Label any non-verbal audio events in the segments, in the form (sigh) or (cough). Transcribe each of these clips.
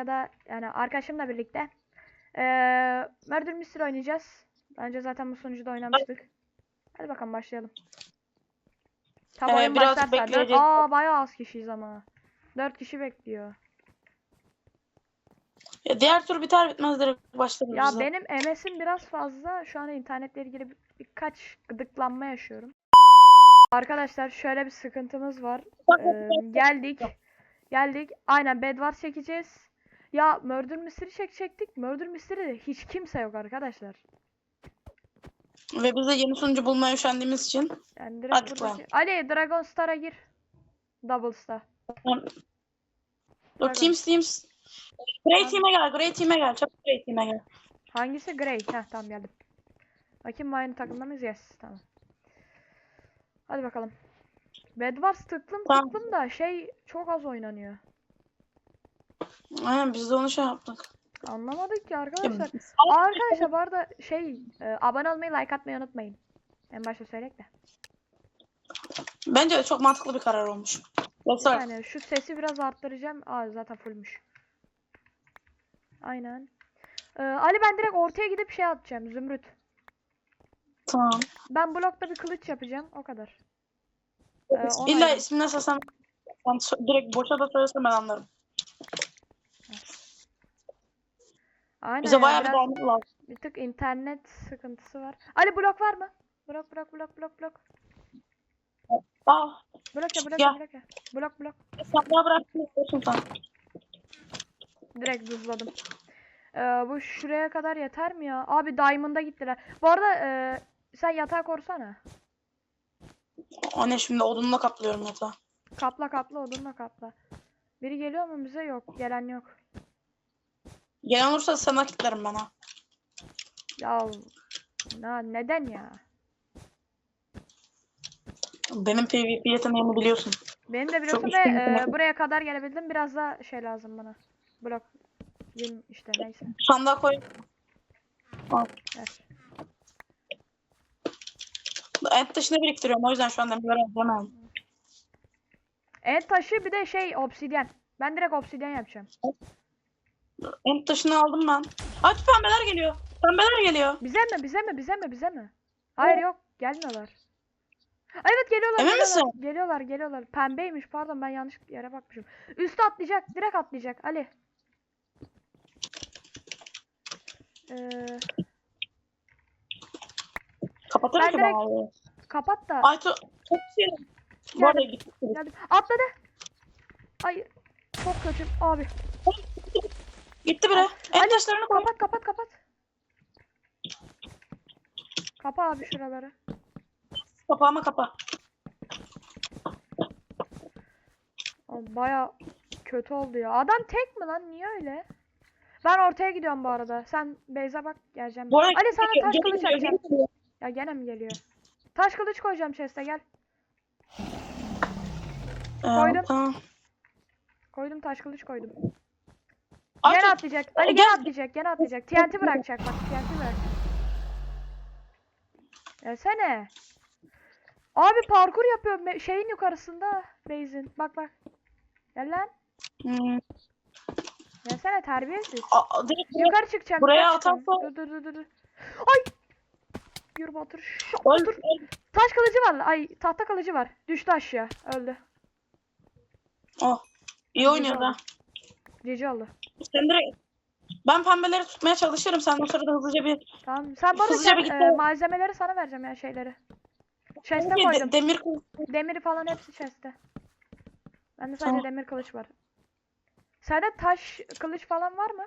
ya da yani arkadaşımla birlikte ee, Murder Mystery oynayacağız. Bence zaten bu sunucuda oynamıştık. Hadi bakalım başlayalım. Tam Ee, oyun. Dört- bekleyeceğiz. Aa bayağı az kişiyiz ama. 4 kişi bekliyor. Ya diğer tur biter bitmez direkt başlarız Ya benim MS'im biraz fazla. Şu an internetle ilgili bir- birkaç gıdıklanma yaşıyorum. Arkadaşlar şöyle bir sıkıntımız var. Ee, geldik. Geldik. Aynen Bedwars çekeceğiz. Ya Murder Mystery çekecektik. Murder Mystery'de hiç kimse yok arkadaşlar. Ve biz de yeni sunucu bulmaya üşendiğimiz için. Yani direkt Hadi buradaki... bakalım. Ali Dragon Star'a gir. Double Star. Dur Dragon. Teams Teams. Grey Team'e gel, Grey Team'e gel. Çabuk Grey Team'e gel. Hangisi? Grey. Heh tamam geldim. Bakayım aynı takımda mıyız? Yes. Tamam. Hadi bakalım. Bedwars tıklım Tamam. tıklım da şey çok az oynanıyor. Aynen biz de onu şey yaptık. Anlamadık ki arkadaşlar. Ya, Aa, arkadaşlar bu arada şey e, abone olmayı like atmayı unutmayın. En başta söyleyek de. Bence de çok mantıklı bir karar olmuş. Yoksa Yani şu sesi biraz arttıracağım. Aa zaten fullmüş. Aynen. Ee, Ali ben direkt ortaya gidip şey atacağım. Zümrüt. tamam. Ben blokta bir kılıç yapacağım. O kadar. Ee, İlla ismini sen, direkt boşa da söylesem ben anlarım. Aynen Bize yani bayağı bir biraz lazım. bir tık internet sıkıntısı var. Ali blok var mı? Blok blok blok blok blok. Ah, Blok ya blok Ya. ya blok ya. Blok blok. istiyorsun sen. Direkt hızladım. Ee, bu şuraya kadar yeter mi ya? Abi Diamond'a gittiler. Bu arada e, sen yatağı korusana. O ne şimdi odunla kaplıyorum yatağı. Kapla kapla odunla kapla. Biri geliyor mu bize? Yok. Gelen yok. Gelen olursa sana kilitlerim ben ha. Ya na, neden ya? Benim PvP yeteneğimi biliyorsun. Benim de biliyorsun ve üstün e, buraya kadar gelebildim. Biraz da şey lazım bana. Blok. Yün işte neyse. Sandığa koy. Al. Ver. Et taşını biriktiriyorum. O yüzden şu anda böyle yapamam. En taşı bir de şey obsidyen. Ben direkt obsidyen yapacağım. Et taşını aldım ben. Aç pembeler geliyor. Pembeler geliyor. Bize mi? Bize mi? Bize mi? Bize mi? Hayır yok. Gelmiyorlar. Evet geliyorlar. Emin geliyorlar. misin? Geliyorlar geliyorlar. Pembeymiş pardon ben yanlış yere bakmışım. Üste atlayacak. Direkt atlayacak. Ali. Ee, Kapatırım Ben ki direkt- abi. kapat da. Aytu çok şey. Bu arada. Atladı. Ay çok kötü abi. Gitti biri. Et taşlarını koy. Kapat kapat kapat. Kapa abi şuraları. Kapağıma kapa. Abi Baya kötü oldu ya. Adam tek mi lan? Niye öyle? Ben ortaya gidiyorum bu arada. Sen Beyza bak geleceğim. Bu arada Ali sana taş kılıç geliyor. Ya gene mi geliyor? Taş kılıç koyacağım chest'e gel. Ee, Koydum. Tamam. Koydum taş kılıç koydum. Aytu, Gene atlayacak. Ali gene atlayacak. Gene atlayacak. TNT bırakacak bak. TNT bırakacak. Gelsene. Abi parkur yapıyor me- şeyin yukarısında base'in. Bak bak. Gel lan. Hmm, Gelsene terbiyesiz. a- direkt buraya- Yukarı çıkacağım. Buraya yukarı çıkacağım. atarsa- Dur dur dur dur. Ay. Yürü Batur. Şak, Öl- Batur. öl. Taş kılıcı var. Ay tahta kılıcı var. Düştü aşağı. Öldü. Oh. İyi oynuyor da. Cici oldu. Sen direkt... Ben pembeleri tutmaya çalışırım. Sen o sırada hızlıca bir... Tamam. Sen bana Hızlıca bir gel, git. e, malzemeleri sana vereceğim ya şeyleri. Chest'e bir koydum. de- demir kılıç. Demiri falan hepsi chest'te. Bende sadece Tamam. demir kılıç var. Sende taş kılıç falan var mı?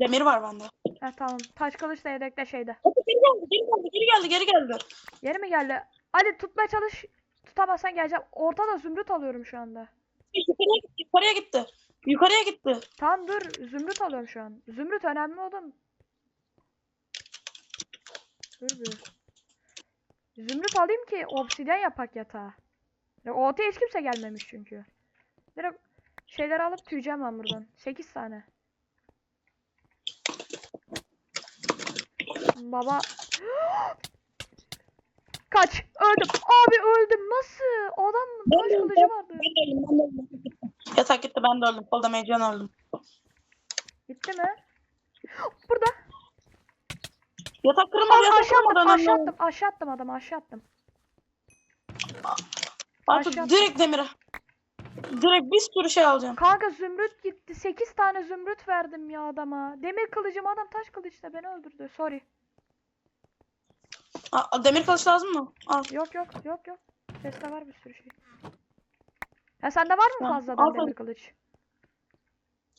Demir var bende. Ha tamam. Taş kılıç da yedekte şeyde. Geri geldi, geri geldi, geri geldi, geri geldi. Yeri mi geldi? Hadi tutmaya çalış. Tutamazsan geleceğim. Ortada zümrüt alıyorum şu anda. Yukarıya gitti, yukarıya gitti. Yukarıya gitti. Tamam dur. Zümrüt alıyorum şu an. Zümrüt önemli oğlum. Dur bir. Zümrüt alayım ki obsidyen yapak yatağı. Ya ortaya hiç kimse gelmemiş çünkü. Direkt şeyleri alıp tüyeceğim ben buradan. 8 tane. Baba. (gasps) Kaç. Öldüm. Abi öldüm. Nasıl? Adam de kılıcı vardı. Yatak gitti, ben de öldüm. Kolda meycan öldüm. Gitti mi? Burada. Yatak kırılmadı yatak aşağı attım, kırılmadı. aşağı önemli. attım, aşağı attım adamı, aşağı attım. Artık aşağı- direkt demire. Direkt bir sürü şey alacağım. Kanka zümrüt gitti. 8 tane zümrüt verdim ya adama. Demir kılıcım adam taş kılıçla beni öldürdü. Sorry. Aa, demir kılıç lazım mı? Al. Yok yok yok yok. Chest'te var bir sürü şey. Ya sende var mı Tamam, fazladan al demir kılıç?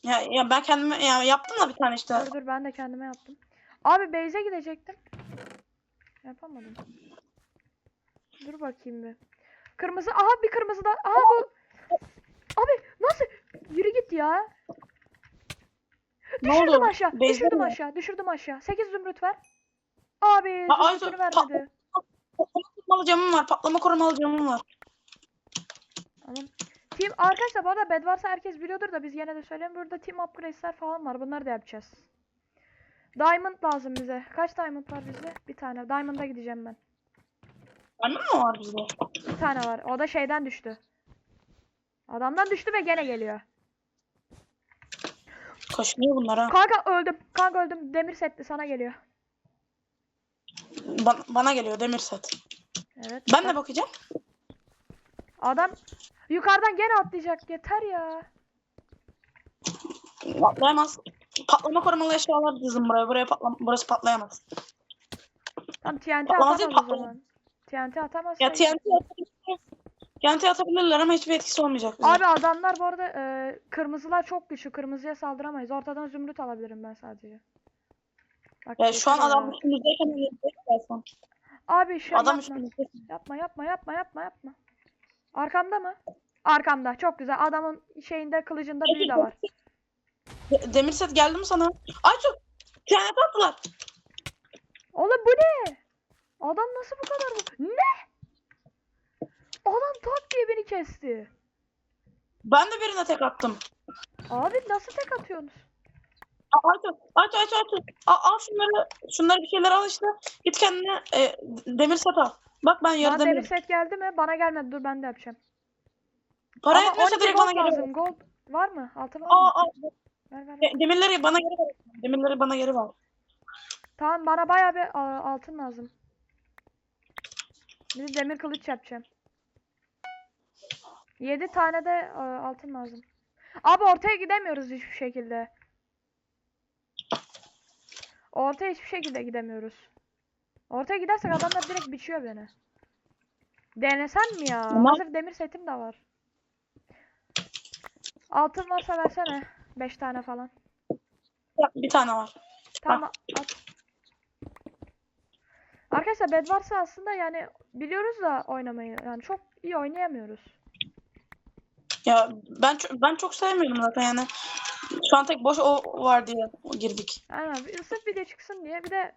Ya, ya ben kendime ya yaptım da bir tane işte. Dur dur ben de kendime yaptım. Abi base'e gidecektim. Yapamadım. Dur bakayım bir. Kırmızı. Aha bir kırmızı da. Aha bu. Abi nasıl? Yürü git ya. Ne Düşürdüm oldu? aşağı. Base'de Düşürdüm mi? aşağı. Düşürdüm aşağı. 8 zümrüt ver. Abi Aa, zümrütünü Aysu, pa- vermedi. Patlama korumalı camım var. Patlama korumalı camım var. Tamam. Team arkadaşlar bu arada bed varsa herkes biliyordur da biz yine de söyleyeyim. Burada team upgrade'ler falan var. Bunları da yapacağız. Diamond lazım bize. Kaç diamond var bizde? Bir tane. Diamond'a gideceğim ben. Anladın mı var bizde? Bir tane var. O da şeyden düştü. Adamdan düştü ve gene geliyor. Kaşınıyor bunlar ha. Kanka öldüm. Kanka öldüm. Demir setli sana geliyor. Ba- bana geliyor demir set. Evet. Ben de bakacağım. Adam yukarıdan gene atlayacak. Yeter ya. Patlayamaz. Patlama korumalı eşyalar dizin buraya. Buraya patlam burası patlayamaz. Tam TNT Patlamaz değil, atamaz o patlamaz. zaman. TNT atamaz. Ya TNT atabilirler. TNT atabilirler ama hiçbir etkisi olmayacak. bize. Abi adamlar bu arada e, kırmızılar çok güçlü. Kırmızıya saldıramayız. Ortadan zümrüt alabilirim ben sadece. Bak, Ya şu an yeter adam üstümüzdeyken öyle dersen. Abi şey Adam yapma. üstümüzde. Yapma yapma yapma yapma yapma. Arkamda mı? Arkamda. Çok güzel. Adamın şeyinde kılıcında büyü de var. De- Demir set geldi mi sana? Ay çok. TNT attılar. Oğlum bu ne? Adam nasıl bu kadar bu? Ne? Adam tak diye beni kesti. Ben de birine tek attım. Abi nasıl tek atıyorsunuz? Aç aç aç aç aç. Al, al şunları. Şunları bir şeyler al işte. Git kendine e, demir set al. Bak ben yarı Bana demir. demir set geldi mi? Bana gelmedi. Dur ben de yapacağım. Para Ama etmiyorsa 12 direkt bana gold geri ver. lazım. Gold var mı? Altın var Aa, mı? aa. Ver ver ver. De- Demirleri bana geri ver. Demirleri bana geri ver. Tamam bana bayağı bir a, altın lazım. Bir de demir kılıç yapacağım. 7 tane de a, altın lazım. Abi ortaya gidemiyoruz hiçbir şekilde. Ortaya hiçbir şekilde gidemiyoruz. Ortaya gidersek adamlar direkt biçiyor beni. Denesem mi ya? Ama- Hazır demir setim de var. Altın varsa versene. 5 tane falan. Bir tane var. Tamam at. Arkadaşlar bed varsa aslında yani biliyoruz da oynamayı. Yani çok iyi oynayamıyoruz. Ya ben çok, ben çok sevmiyorum zaten yani. Şu an tek boş o var diye girdik. Aynen bir sırf video çıksın diye bir de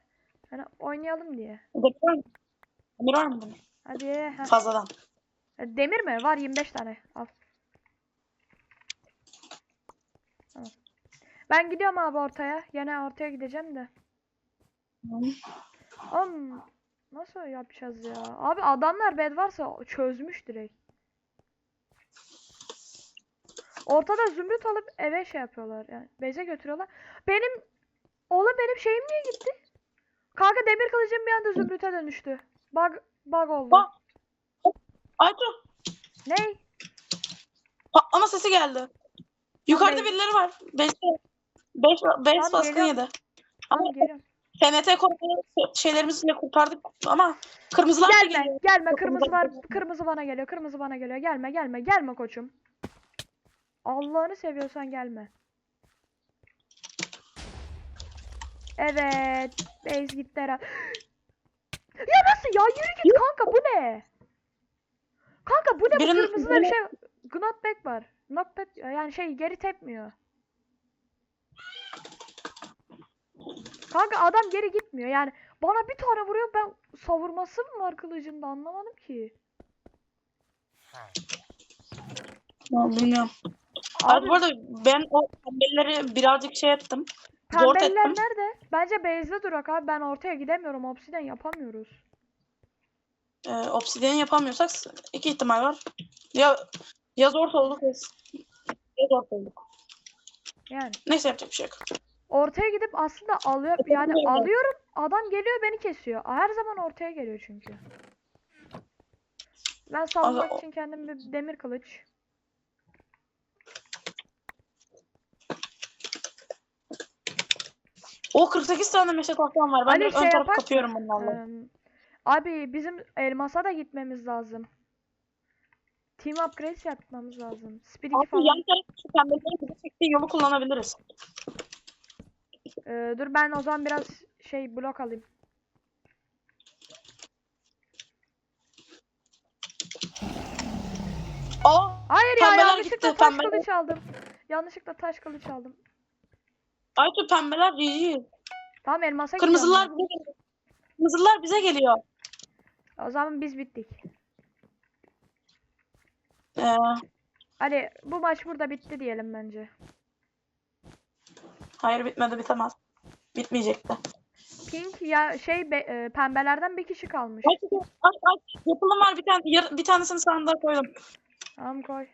hani oynayalım diye. Demir var mı? Demir var mı demir? Hadi heh. Fazladan. Demir mi? Var 25 tane. Al. Tamam. Ben gidiyorum abi ortaya. Yine ortaya gideceğim de. Oğlum nasıl yapacağız ya? Abi adamlar bed varsa çözmüş direkt. Ortada zümrüt alıp eve şey yapıyorlar yani. Beze götürüyorlar. Benim oğlum benim şeyim niye gitti? Kanka demir kılıcım bir anda zümrüte dönüştü. Bug bug oldu. Bak. Aytu Ney? patlama sesi geldi. Yukarıda birileri var. 5 5 5 Tamam, baskın geliyorum. yedi. Ama geliyorum. TNT de kurtardık ama kırmızılar Gelme, geliyor. gelme. Çok Kırmızılar, güzel. kırmızı bana geliyor. Kırmızı bana geliyor. Gelme, gelme, gelme koçum. Allah'ını seviyorsan gelme. Evet. Base gitti herhalde. (gasps) Ya nasıl ya? Yürü git kanka bu ne? Kanka bu ne? Bu Birinin- kırmızıda bir şey. Knockback var. Knockback yani şey geri tepmiyor. Kanka adam geri gitmiyor yani. Bana bir tane vuruyor ben savurması mı var kılıcında anlamadım ki. Ya, bilmiyorum. Abi Abi bu arada ben o pembeleri birazcık şey ettim. Zor ettim. nerede? Bence base'de durak abi ben ortaya gidemiyorum. Obsidian yapamıyoruz. Ee, obsidian yapamıyorsak iki ihtimal var. Ya ya zor olduk ya ya zor olduk. Yani. Neyse yapacak bir şey yok. Ortaya gidip aslında alıyor yani alıyorum adam geliyor beni kesiyor. Her zaman ortaya geliyor çünkü. Ben savunmak için kendim bir demir kılıç. O 48 tane meşe tahtam var. Ben Ali şey ön tarafı yaparsın, kapıyorum bunlarla. Eee, abi bizim elmasa da gitmemiz lazım. Team upgrade yapmamız lazım. Speed 2 Abi falan. yan tarafı şu pembelerin çektiği yolu kullanabiliriz. Eee, dur ben o zaman biraz şey blok alayım. Aa Hayır ya Pembeler yanlışlıkla gitti, taş pembeler. kılıç aldım. Yanlışlıkla taş kılıç aldım. Aytu pembeler GG. Tamam elmasa gidiyorum Kırmızılar bize geliyor. Kırmızılar bize geliyor. ben. O zaman biz bittik. Ee, Hadi bu maç burada bitti diyelim bence. hayır bitmedi bitemez. Bitmeyecekti. Pink ya şey be- e, pembelerden bir kişi kalmış. Aytu aç aç. Yapılım var bir tane. yar- bir tanesini sandığa koydum. Tamam koy.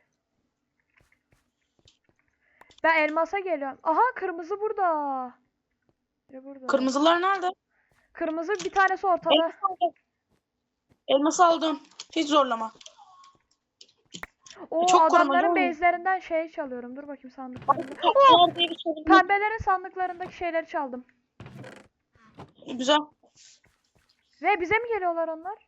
Ben elmasa geliyorum. Aha kırmızı burada. Burada. Kırmızılar nerede? Kırmızı bir tanesi ortada. Elması aldım. Elması aldım. Hiç zorlama. O çok korumacı adamların oyun. base'lerinden şey çalıyorum. Dur bakayım sandıklarında. Değil. Pembelerin sandıklarındaki şeyleri çaldım. Güzel. Ve bize mi geliyorlar onlar?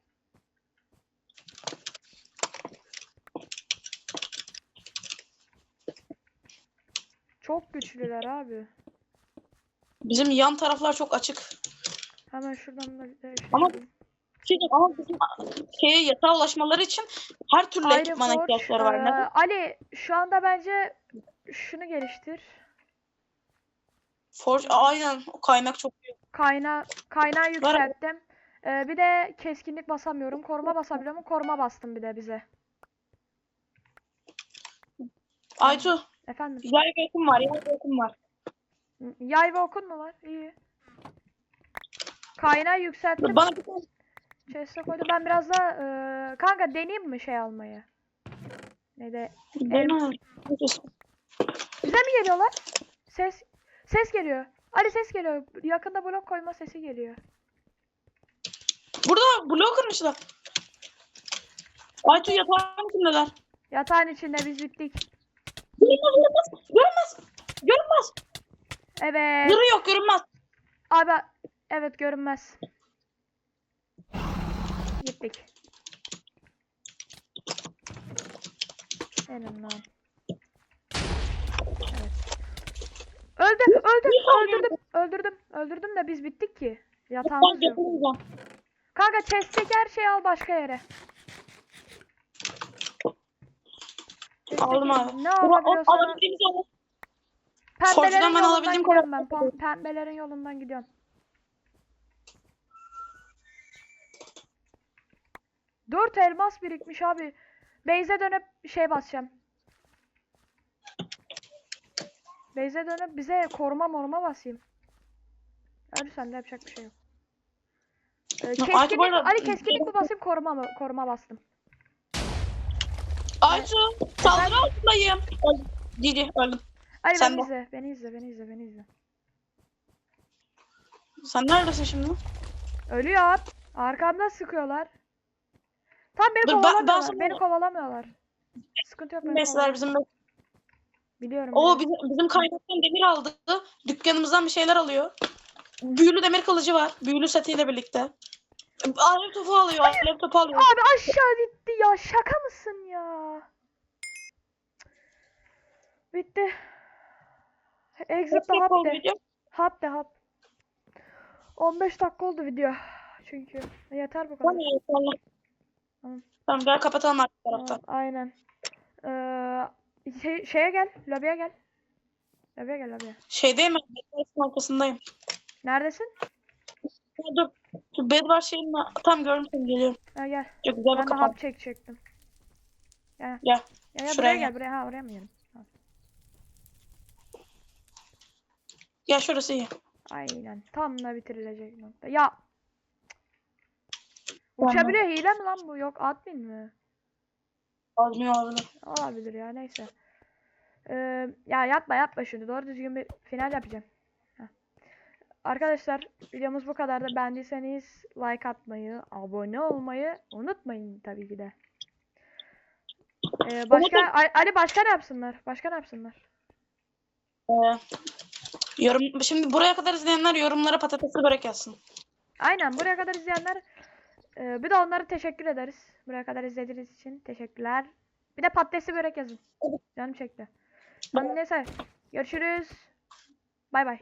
Çok güçlüler abi. Bizim yan taraflar çok açık. Hemen şuradan da de şey Ama-. Şey, ama bizim şeye yatağa ulaşmaları için her türlü Iron ekipmana Forge, ihtiyaçları var. Neden? Ali şu anda bence şunu geliştir. Forge aynen o kaynak çok iyi. Kayna kaynağı yükselttim. Eee, bir de keskinlik basamıyorum. Koruma basabiliyorum. Koruma bastım bir de bize. Aytu Efendim. yay ve yakın var. Yay ve yakın var. Yay ve okun mu var? İyi. Kaynağı yükselttim. Bana bir tane Chest'e koydum. Ben biraz da eee, kanka deneyeyim mi şey almayı? Ne de bana bize mi geliyorlar? Ses ses geliyor. Ali ses geliyor. Yakında blok koyma sesi geliyor. Burada blok kırmışlar. Aytu yatağın içindeler. Yatağın içinde biz bittik. Görünmez, görünmez, görünmez, görünmez. Evet. Zırhı yok, görünmez. Abi evet görünmez. Gittik. Benim lan. Evet. Öldü, öldü, öldürdüm, öldürdüm, öldürdüm de biz bittik ki. Yatağımız yok. Kanka chest'teki her şeyi al başka yere. Chest'teki Aldım abi. Ne alabiliyorsan al. alabildiğimiz alalım. Pembelerin Forge'dan ben yolundan alabildiğim gidiyorum kadar- ben. Pembelerin yolundan gidiyorum. Dört elmas birikmiş abi. Beyze dönüp şey basacağım. Beyze dönüp bize koruma moruma basayım. Hadi sende yapacak bir şey yok. Ee, keskinlik, arada- Ali keskinlik mi basayım koruma mı? Koruma bastım. Aytu, saldırı altındayım. Cici, öldüm. Ali Sen beni de. izle, beni izle, beni izle, beni izle. Sen neredesin şimdi? Ölüyor. Arkamdan sıkıyorlar. Tam beni Dur, ben- ben kovalamıyorlar. sana- Beni kovalamıyorlar. Sıkıntı yok beni kovalamıyorlar. bizim Biliyorum. O biliyorum. bizim, bizim kaynaktan demir aldı. Dükkanımızdan bir şeyler alıyor. Büyülü demir kılıcı var. Büyülü setiyle birlikte. Alev topu alıyor. Alev topu alıyor. Abi aşağı gitti ya. Şaka mısın ya? Bitti. Exit hap de. Hap de hap. 15 dakika oldu video. Çünkü yeter bu kadar. Tamam, tamam. Gel kapatalım taraftan. Tamam, aynen. Ee, şey, şeye gel. Lobiye gel. Lobiye gel lobiye. Şeydeyim ben. Arkasındayım. Neredesin? Ya Dur. Şu Bedwars şeyin tam gördüm seni geliyorum. Ha, gel. Çok güzel bir Ben de kapan. hap çekecektim. Gel. Gel. Ya, ya Şuraya buraya gel. gel buraya. Ha oraya mı yiyelim? Gel şurası iyi. Aynen. Tam da bitirilecek nokta. Ya. Uçabiliyor hile mi lan bu? Yok admin mi? Olmuyor olabilir. Olabilir ya neyse. Ee, ya yapma yapma şunu. Doğru düzgün bir final yapacağım. Arkadaşlar videomuz bu kadar da beğendiyseniz like atmayı, abone olmayı unutmayın tabii ki de. Ee, başka Ali- başka ne yapsınlar? Başka ne yapsınlar? Ee, yorum, şimdi buraya kadar izleyenler yorumlara patatesli börek yazsın. Aynen buraya kadar izleyenler e, bir de onlara teşekkür ederiz. Buraya kadar izlediğiniz için teşekkürler. Bir de patatesli börek yazın. Canım çekti. Tamam, neyse görüşürüz. Bay bay.